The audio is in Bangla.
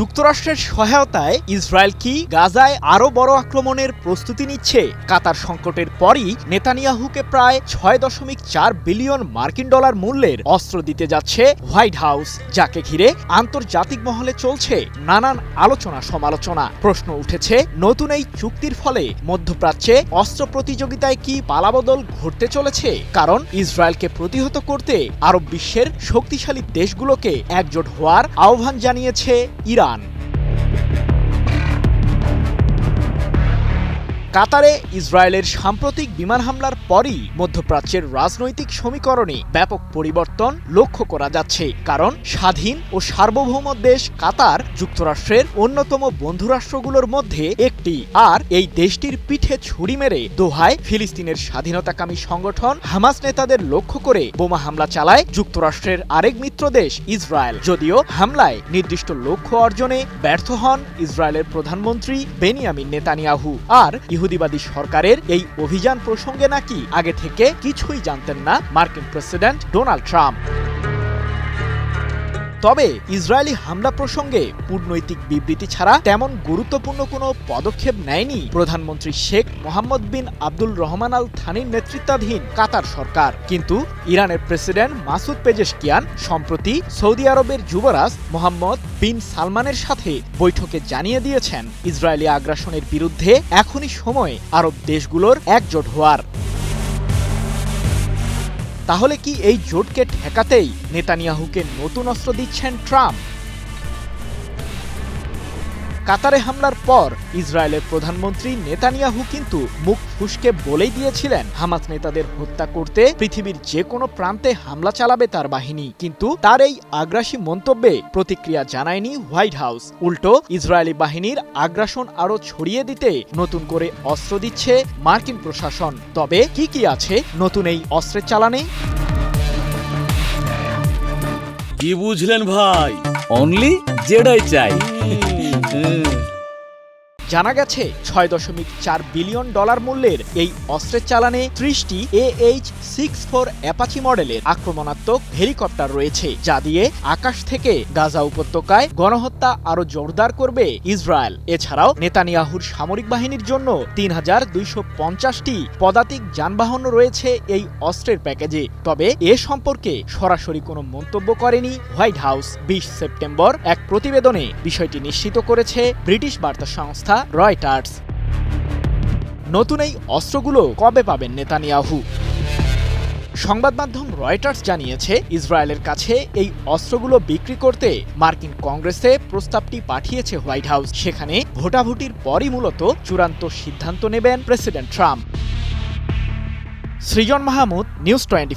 যুক্তরাষ্ট্রের সহায়তায় ইসরায়েল কি গাজায় আরও বড় আক্রমণের প্রস্তুতি নিচ্ছে? কাতার সংকটের পরই নেতানিয়াহুকে প্রায় ছয় দশমিক চার বিলিয়ন মার্কিন ডলার মূল্যের অস্ত্র দিতে যাচ্ছে হোয়াইট হাউস, যাকে ঘিরে আন্তর্জাতিক মহলে চলছে নানান আলোচনা সমালোচনা। প্রশ্ন উঠেছে, নতুন এই চুক্তির ফলে মধ্যপ্রাচ্যে অস্ত্র প্রতিযোগিতায় কি পালাবদল ঘটতে চলেছে? কারণ ইসরায়েলকে প্রতিহত করতে আরব বিশ্বের শক্তিশালী দেশগুলোকে একজোট হওয়ার আহ্বান জানিয়েছে ইরান। Iran. কাতারে ইসরায়েলের সাম্প্রতিক বিমান হামলার পরই মধ্যপ্রাচ্যের রাজনৈতিক সমীকরণে ব্যাপক পরিবর্তন লক্ষ্য করা যাচ্ছে। কারণ স্বাধীন ও সার্বভৌম দেশ কাতার যুক্তরাষ্ট্রের অন্যতম বন্ধুরাষ্ট্রগুলোর মধ্যে একটি। আর এই দেশটির পিঠে ছুরি মেরে দোহায় ফিলিস্তিনের স্বাধীনতাকামী সংগঠন হামাস নেতাদের লক্ষ্য করে বোমা হামলা চালায় যুক্তরাষ্ট্রের আরেক মিত্র দেশ ইসরায়েল। যদিও হামলায় নির্দিষ্ট লক্ষ্য অর্জনে ব্যর্থ হন ইসরায়েলের প্রধানমন্ত্রী বেনিয়ামিন নেতানিয়াহু। আর ইহুদিবাদী সরকারের এই অভিযান প্রসঙ্গে নাকি আগে থেকে কিছুই জানতেন না মার্কিন প্রেসিডেন্ট ডোনাল্ড ট্রাম্প। তবে ইসরায়েলি হামলা প্রসঙ্গে কূটনৈতিক বিবৃতি ছাড়া তেমন গুরুত্বপূর্ণ কোনো পদক্ষেপ নেয়নি প্রধানমন্ত্রী শেখ মোহাম্মদ বিন আব্দুল রহমান আল থানির নেতৃত্বাধীন কাতার সরকার। কিন্তু ইরানের প্রেসিডেন্ট মাসুদ পেজেশকিয়ান, সম্প্রতি সৌদি আরবের যুবরাজ মোহাম্মদ বিন সালমানের সাথে বৈঠকে জানিয়ে দিয়েছেন, ইসরায়েলি আগ্রাসনের বিরুদ্ধে এখনই সময় আরব দেশগুলোর একজোট হওয়ার। তাহলে কি এই জোটকে ঠেকাতেই নেতানিয়াহুকে নতুন অস্ত্র দিচ্ছেন ট্রাম্প? কাতারে হামলার পর ইসরায়েলের প্রধানমন্ত্রী নেতানিয়াহু কিন্তু মুখ ফুসকে বলেই দিয়েছিলেন হামাস নেতাদের হত্যা করতে পৃথিবীর যে কোনো প্রান্তে হামলা চালাবে তার বাহিনী। কিন্তু তার এই আগ্রাসী মন্তব্যে প্রতিক্রিয়া জানায়নি হোয়াইট হাউস। উল্টো ইসরায়েলি বাহিনীর আগ্রাসন আরও ছড়িয়ে দিতে নতুন করে অস্ত্র দিচ্ছে মার্কিন প্রশাসন। তবে কি কি আছে নতুন এই অস্ত্রের চালানে? কি বুঝলেন ভাই? অনলি যেটাই চাই। Mm. জানা গেছে, ছয় দশমিক চার বিলিয়ন ডলার মূল্যের এই অস্ত্রের চালানে ত্রিশটি A H six four Apache মডেলের আক্রমণাত্মক হেলিকপ্টার রয়েছে, যা দিয়ে আকাশ থেকে গাজা উপত্যকায় গণহত্যা আরও জোরদার করবে ইসরায়েল। এছাড়াও নেতানিয়াহুর সামরিক বাহিনীর জন্য তিন হাজার দুইশো পঞ্চাশটি পদাতিক যানবাহন রয়েছে এই অস্ত্রের প্যাকেজে। তবে এ সম্পর্কে সরাসরি কোনো মন্তব্য করেনি হোয়াইট হাউস। বিশ সেপ্টেম্বর এক প্রতিবেদনে বিষয়টি নিশ্চিত করেছে ব্রিটিশ বার্তা সংস্থা রয়টার্স। নতুন এই অস্ত্রগুলো কবে পাবেন নেতানিয়াহু? সংবাদ মাধ্যম রয়টার্স জানিয়েছে, ইসরায়েলের কাছে এই অস্ত্রগুলো বিক্রি করতে মার্কিন কংগ্রেসে প্রস্তাবটি পাঠিয়েছে হোয়াইট হাউস। সেখানে ভোটাভুটির পরই মূলত চূড়ান্ত সিদ্ধান্ত নেবেন president Trump. Srijan Mahmud, news twenty